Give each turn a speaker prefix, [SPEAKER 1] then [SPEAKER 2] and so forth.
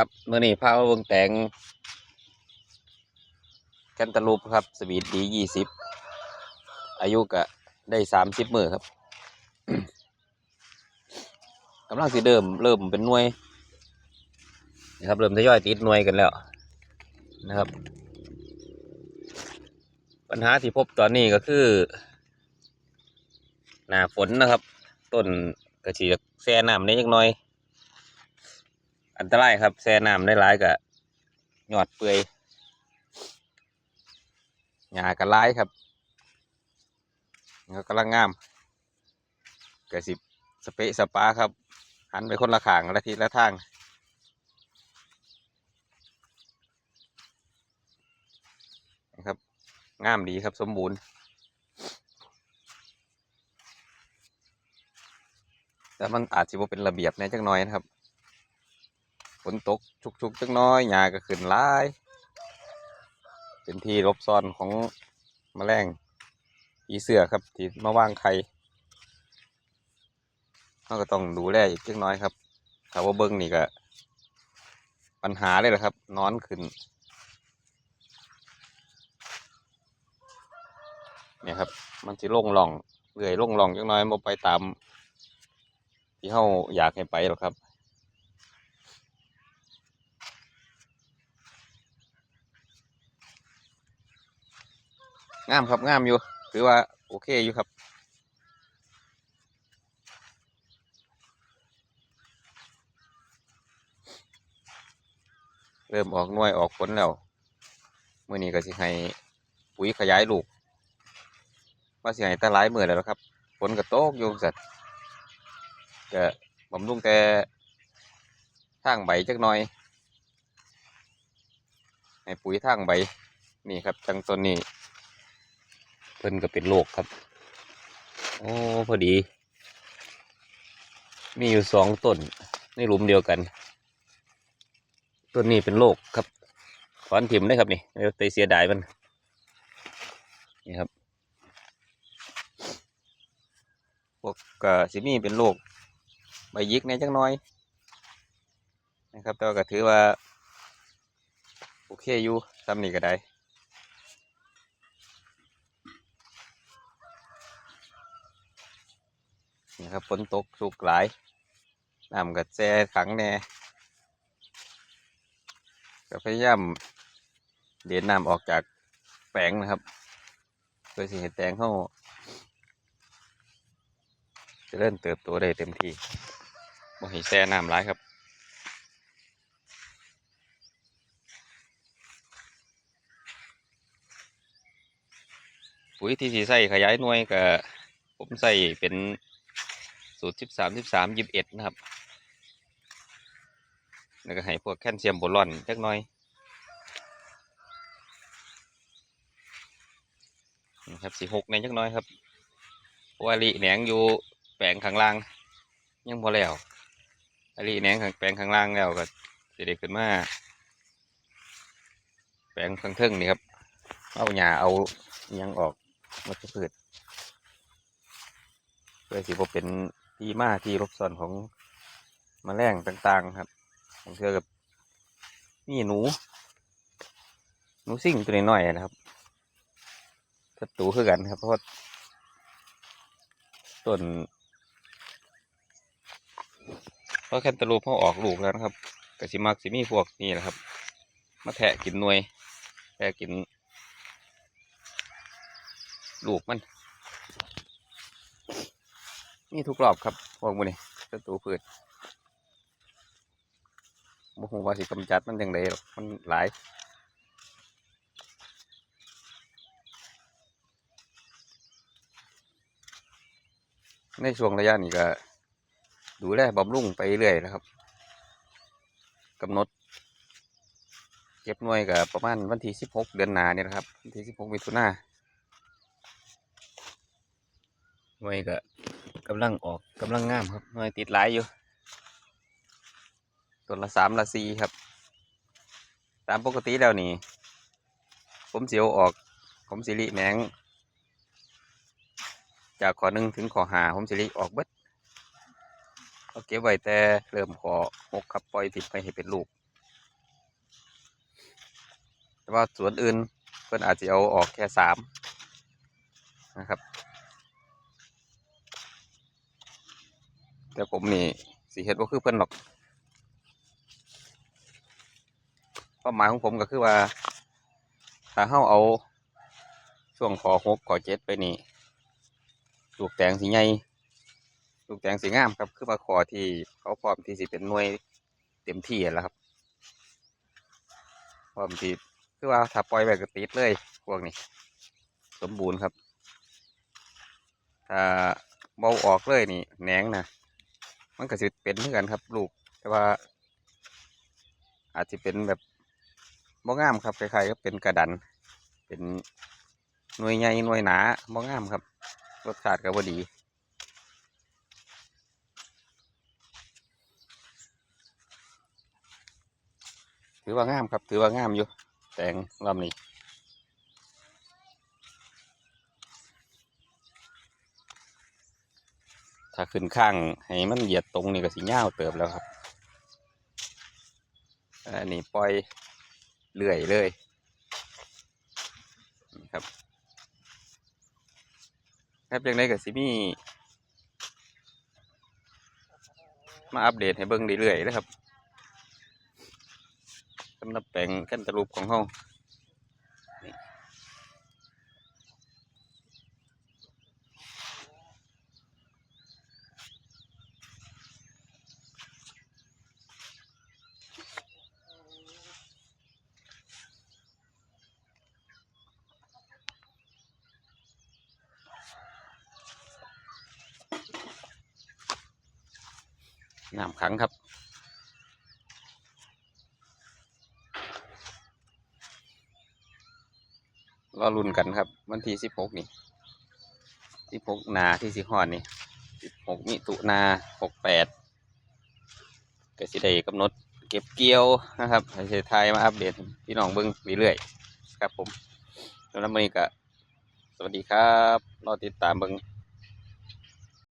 [SPEAKER 1] ครับเมื่อนี้พามาเบิ่งแตงแคนตาลูปครับ สวีทดียี่สิบอายุก็ได้สามสิบมือครับกำลังสิเดิมเริ่มเป็นหน่วยนะครับเริ่มทยอยติดหน่วยกันแล้วนะครับ ปัญหาที่พบตอนนี้ก็คือ หน้าฝนนะครับ ต้นกระชีแช่น้ำได้ยังน้อย อันตรายครับแช่น้ำได้หลายกับหยอดเปื่อยหญ้ากันร้ายครับแล้วกำลังงามกระสิบสเปะสปาครับ หันไปคนละขางละทิศละทางนะครับงามดีครับสมบูรณ์แต่มันอาจจะบ่เป็นระเบียบในจักหน้อยนะครับ ฝนตกชุกๆจักน้อยหญ้าก็ขึ้นหลาย เป็นที่รบซ่อนของแมลงอีเสือครับที่มาว่างไข่เราก็ต้องดูแลอีกจักน้อยครับถ้าว่าเบิ้งนี่ก็ ปัญหาเลยแหละครับ นอนขึ้น เนี่ยครับ มันสิลงหล่องเลื่อยลงหล่องจักน้อยบ่ไปตาม ที่เขาอยากให้ไปหรอกครับ งามครับงามอยู่ถือว่าโอเคอยู่ครับเริ่มออกหน่วยออกผลแล้วเมื่อนี้ก็สิให้ปุ๋ยขยายลูกว่าสิให้ตะหลายมือแล้วครับฝนก็ตกอยู่สัตว์ก็บำรุงแต่ทางใบจักหน่อยให้ปุ๋ยทางใบนี่ครับจังต้นนี้ เพิ่นก็เป็นโรคครับ โอ้พอดี มีอยู่สองต้นในหลุมเดียวกัน ต้นนี้เป็นโรคครับถอนถิ่มได้ครับนี่เดี๋ยวไปเสียดายมันนี่ครับพวกกสิมีเป็นโรคใบยิกในจังน้อยนะครับแต่ว่าก็ถือว่า โอเคอยู่ทำนี่ก็ได้ นี่ครับฝนตกชุกหลายน้ำก็แช่ขังแน่ก็พยายามเดียนน้ำออกจากแปลงนะครับเพื่อสิเห็ดแตงเข้าจะเริ่มเติบโตได้เต็มที่บ่ให้แช่น้ำร้ายครับปุ๋ยที่สีใส่ขยายหน่วยกับผมใส่เป็น สูตรสิบสามสิบสามยิบเอ็ดนะครับ แล้วก็ให้พวกแคลเซียมโบรอนจักน่อยนะครับสีหกในจักน้อยครับวาลีแหนงอยู่แปลงข้างล่าง ยังพอแล้วอลีแหนงข้างแปลงข้างล่างแล้วก็จะได้ขึ้นมาแปลงข้างเทิงนี่ครับ เอาหญ้าเอายังออกมัจะพืชเพื่อสิบ่เป็น ที่มาที่รบซ่อนของแมลงต่างๆครับผมเชื่อกับนี่หนู หนูซิ่งตัวน้อยๆนะครับศัตรูคือกันครับเพราะว่าต้นเพราะแคนตาลูปเขาออกลูกแล้วนะครับกสิมักสิมีพวกนี้แหละครับ มาแทะกินหน่วยแทะกิน ลูกมัน นี่ทุกรอบครับพวกมันนี่ศัตรูพืชบ่ฮู้ว่าสิกำจัดมันยังไงหรอกมันหลายในช่วงระยะนี้ก็ ดูแลบำรุงไปเรื่อยนะครับกำหนด เก็บหน่วยกับประมาณวันที่สิบหกเดือนหนาเนี่ยนะครับวันที่สิบหกมิถุนาหน่วยก็ กำลังออกกำลังงามครับหน่วยติดหลายอยู่ตัวละสามละสี่ครับ ตามปกติแล้วนี่ ผมเสียวออก ผมสิริแหนงจากขอหนึ่งถึงขอหาผมสิริออกเบิดเอาเก็บไว้แต่เริ่มขอหกครับปล่อยติดไปให้เป็นลูก แต่ว่าสวนอื่นเพิ่อนอาจจะเอาออกแค่สามนะครับ แต่ผมนี่สีเฮ็ดว่าคือเพิ่นหรอกความหมายของผมก็คือว่า ถ้าเฮาเอาช่วงขอหกขอเจ็ดไปนี่ลูกแตงสีใหญ่ลูกแตงสีงามครับ คือมาขอที่เขาพร้อมที่สิเป็นหน่วยเต็มที่แล้วครับพร้อมที่คือว่าถ้าปล่อยไว้ก็ติดเลยพวกนี้ สมบูรณ์ครับ ถ้าเบาออกเลยนี่แหนงนะ มันก็สิเป็นเหมือนกันครับ ลูก แต่ว่า อาจจะเป็นแบบบ่งามครับคล้ายๆก็เป็นกระดัน เป็นหน่วยใหญ่หน่วยหนาบ่งามครับรสชาติก็บ่ดีถือว่างามครับ ถือว่างามอยู่ แต่งลำนี้ ถ้า ขึ้นข้างให้มันเหยียดตรงนี่ก็สิยาวเติบแล้วครับอันนี้ปล่อยเลื่อยเลยนะครับครับยังไงก็สิมีมาอัปเดตให้เบิ่งเรื่อยๆนะครับสำหรับแปลงกันตะลุปของเฮา น้ำขังครับ รอรุนกันครับ วันที่สิบหกนี่สิบหกนาที่สิฮอดนี่สิบหกมิถุนาหกแปดก็สิได้กำหนดเก็บเกี่ยวนะครับให้เชไทยมาอัปเดตพี่น้องเบิ้งเรื่อยๆครับผมสำหรับวันนี้ก็สวัสดีครับ รอติดตามเบิ้ง